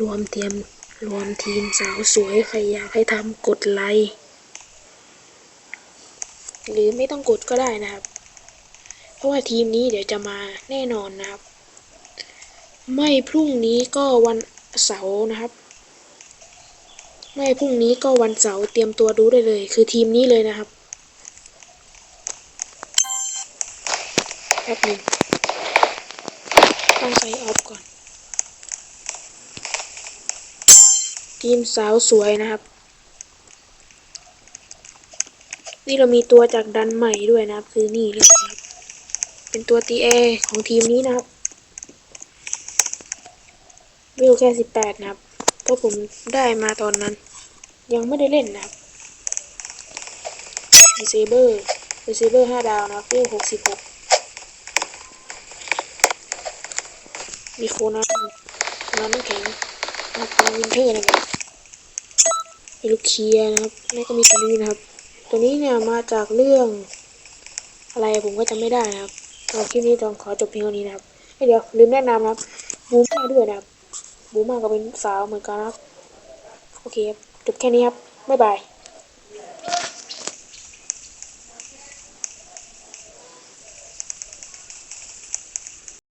รวมเตรียมรวมทีมสาวสวย ใครอยากให้ทำกดไลค์หรือไม่ต้องกดก็ได้นะครับ เพราะว่าทีมนี้เดี๋ยวจะมาแน่นอนนะครับ ไม่พรุ่งนี้ก็วันเสาร์นะครับ ไม่พรุ่งนี้ก็วันเสาร์เตรียมตัวดูได้เลย คือทีมนี้เลยนะครับแป๊บหนึ่งต้องใส่ออฟก่อน ทีมสาวสวยนะครับ นี่เรามีตัวจากดันใหม่ด้วยนะครับ คือนี่เลยครับเป็นตัวตีเอของทีมนี้นะครับวิวแค่สิบแปดนะครับเพราะผมได้มาตอนนั้น ยังไม่ได้เล่นนะครับเซเบอร์เซเบอร์ห้าดาวนะครับวิวหกสิบหกมีโคนัสโนัสน้ำแข็ง นะครับเป็นวินเทอร์นะครับมีลูกเคียนะครับแล้วก็มีตัวนี้นะครับ ตัวนี้เนี่ยมาจากเรื่อง อะไรผมก็จำไม่ได้นะครับสำหรับคลิปนี้ต้องขอจบเพียงเท่านี้นะครับเอ้เดี๋ยวลืมแนะนำนะครับบูมาด้วยนะครับบูมาก็เป็นสาวเหมือนกันนะครับ โอเคครับจบแค่นี้ครับบ๊ายบาย